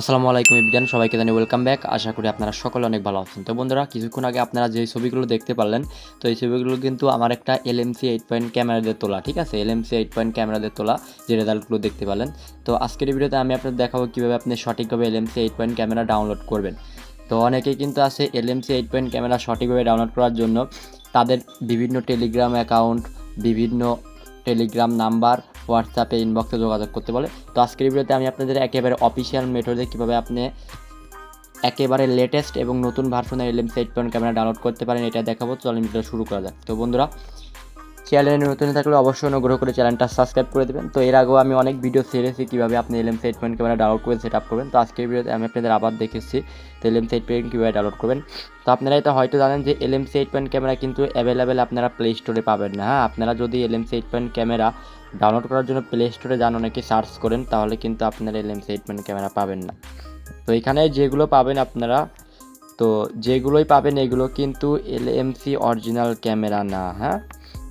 আসসালামু আলাইকুম ইবজান সবাইকে জানি ওয়েলকাম ব্যাক আশা করি আপনারা সকলে অনেক ভালো আছেন। তো বন্ধুরা, কিছুক্ষণ আগে আপনারা যে ছবিগুলো দেখতে পারলেন, তো এই ছবিগুলো কিন্তু আমার একটা এলএমসি এইট পয়েন্ট ক্যামেরা দিয়ে তোলা, ঠিক আছে? এলএমসি এইট পয়েন্ট ক্যামেরা দিয়ে তোলা যে রেজাল্টগুলো দেখতে পারলেন। তো আজকের ভিডিওতে আমি আপনাদের দেখাবো কীভাবে আপনি সঠিকভাবে LMC eight point camera download করবেন। তো অনেকেই কিন্তু আছে এলএমসি এইট পয়েন্ট ক্যামেরা সঠিকভাবে ডাউনলোড করার জন্য তাদের বিভিন্ন টেলিগ্রাম অ্যাকাউন্ট বিভিন্ন টেলিগ্রাম নাম্বার হোয়াটসঅ্যাপে ইনবক্সে যোগাযোগ করতে বলে। তো আজকের ভিডিওতে আমি আপনাদের একেবারে অফিসিয়াল মেথডে কীভাবে আপনি একেবারে লেটেস্ট এবং নতুন ভার্সনের LM set point camera download করতে পারেন, এটা দেখাবো। চলেন ভিডিও শুরু করা যাক। তো বন্ধুরা চ্যানেলে নতুন থাকলে অবশ্যই অনুগ্রহ করে চ্যানেলটা সাবস্ক্রাইব করে দেবেন। তো এর আগেও আমি অনেক ভিডিও ছেড়েছি কীভাবে আপনি LMC eight point camera download করে সেট আপ করবেন। তো আজকের ভিডিওতে আমি আপনাদের আবার দেখেছি তো এলএমসি এইট পয়েন্ট কীভাবে ডাউনলোড করবেন। তো আপনারা এটা হয়তো জানেন যে এলএমসি এইট পয়েন্ট ক্যামেরা কিন্তু অ্যাভেলেবেল আপনারা প্লে স্টোরে পাবেন না হ্যাঁ? আপনারা যদি LMC eight point camera download করার জন্য প্লে স্টোরে যান, অনেকে সার্চ করেন, তাহলে কিন্তু আপনারা এলএমসি এইট পয়েন্ট ক্যামেরা পাবেন না। তো এখানে যেগুলো পাবেন আপনারা, তো যেগুলোই পাবেন এগুলো কিন্তু এলএমসি অরিজিনাল ক্যামেরা না হ্যাঁ?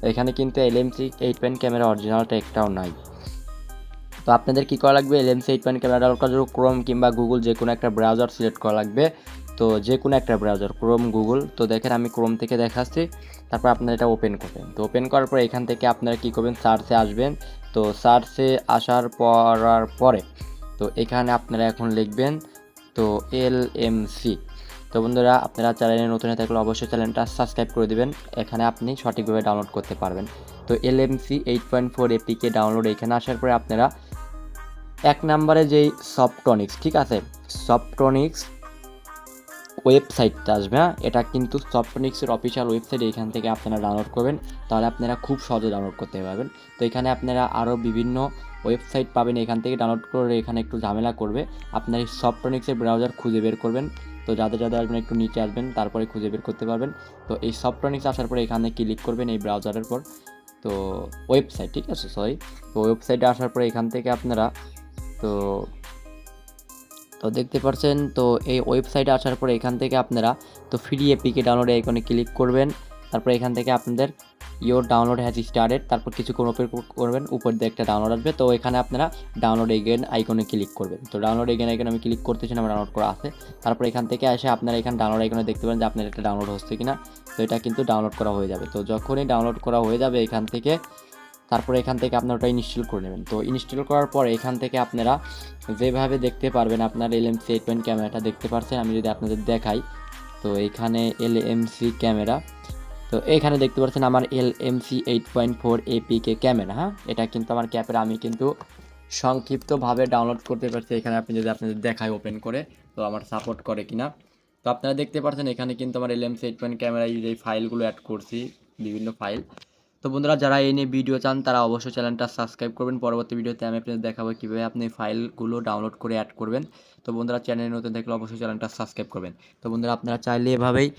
এখানে কিন্তু এলএমসি এইট পয়েন্ট ক্যামেরা অরিজিনালটা একটাও নাই। তো আপনাদের কী করা লাগবে? LMC eight point camera download করার জন্য ক্রোম কিংবা গুগল যে কোনো একটা ব্রাউজার সিলেক্ট করা লাগবে। তো যে কোনো একটা ব্রাউজার ক্রোম গুগল তো দেখেন আমি ক্রোম থেকে দেখাচ্ছি, তারপর আপনারা এটা ওপেন করবেন। তো ওপেন করার পর এখান থেকে আপনারা কী করবেন? সার্চে আসবেন। তো সার্চে আসার পরার পরে, তো এখানে আপনারা এখন লিখবেন, তো এল এম সি তো বন্ধুরা, আপনারা চ্যানেলে নতুন হয়ে থাকলে অবশ্যই চ্যানেলটা সাবস্ক্রাইব করে দেবেন। এখানে আপনি সঠিকভাবে ডাউনলোড করতে পারবেন। তো L M C eight point four APK download, এখানে আসার পরে আপনারা এক নম্বরে যেই সফটনিক্স, ঠিক আছে? সফটনিক্স ওয়েবসাইটটা আসবে হ্যাঁ? এটা কিন্তু সফটনিক্সের অফিসিয়াল ওয়েবসাইট, এখান থেকে আপনারা ডাউনলোড করবেন। তাহলে আপনারা খুব সহজে ডাউনলোড করতে পারবেন। তো এখানে আপনারা আরও বিভিন্ন ওয়েবসাইট পাবেন, এখান থেকে ডাউনলোড করে এখানে একটু ঝামেলা করবে। আপনার এই সফটনিক্সের ব্রাউজার খুঁজে বের করবেন। তো যাদের যাদের আসবেন একটু নিচে আসবেন, তারপরে খুঁজে বের করতে পারবেন। তো এই সফটনিক্স আসার পরে এখানে ক্লিক করবেন এই ব্রাউজারের পর। তো ওয়েবসাইট ঠিক আছে? সরি তো ওয়েবসাইটে আসার পরে এখান থেকে আপনারা, তো তো দেখতে পাচ্ছেন তো এই ওয়েবসাইটে আসার পরে এখান থেকে আপনারা, তো ফ্রি এপিকে ডাউনলোড আইকনে ক্লিক করবেন। তারপরে এখান থেকে আপনাদের ইয়োর ডাউনলোড হ্যাজ স্টার্টেড তারপর কিছুক্ষণ ওপেন করবেন, উপর দিয়ে একটা ডাউনলোড আসবে, তো এখানে আপনারা ডাউনলোড এগেন আইকনে ক্লিক করবেন। তো ডাউনলোড এগেন আইকনে আমি ক্লিক করতেছি আমার ডাউনলোড করা আছে। তারপর এখান থেকে এসে আপনারা এখানে ডাউনলোড আইকনে দেখতে পারেন যে আপনার একটা ডাউনলোড হচ্ছে কিনা। তো এটা কিন্তু ডাউনলোড করা হয়ে যাবে। তো যখনই ডাউনলোড করা হয়ে যাবে এখান থেকে, তারপরে এখান থেকে আপনারা ওটা ইনস্টল করে নেবেন। তো ইনস্টল করার পর এখান থেকে আপনারা যেভাবে দেখতে পারবেন আপনার L M C eight point ক্যামেরাটা দেখতে পারছেন? আমি যদি আপনাদের দেখাই, তো এখানে এল এম সি ক্যামেরা তো এখানে দেখতে পাচ্ছেন আমার L M C eight point four APK camera হ্যাঁ? এটা কিন্তু আমার ক্যামেরা আমি কিন্তু সংক্ষিপ্তভাবে ডাউনলোড করতে পারছি। এখানে আপনি যদি আপনাদের দেখায় ওপেন করে, তো আমার সাপোর্ট করে কিনা। তো আপনারা দেখতে পাচ্ছেন এখানে কিন্তু আমার L M C eight point ক্যামেরায় যে ফাইলগুলো অ্যাড করছি, বিভিন্ন ফাইল। তো বন্ধুরা, যারা এই নিয়ে ভিডিও চান, তারা অবশ্যই চ্যানেলটা সাবস্ক্রাইব করবেন। পরবর্তী ভিডিওতে আমি আপনাদের দেখাবো কীভাবে আপনি ফাইলগুলো ডাউনলোড করে অ্যাড করবেন। তো বন্ধুরা চ্যানেলে নতুন থাকলে অবশ্যই চ্যানেলটা সাবস্ক্রাইব করবেন। তো বন্ধুরা, আপনারা চাইলে এভাবেই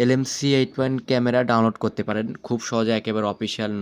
LMC eight point camera download করতে পারেন। খুব সহজে একেবারে অফিসিয়াল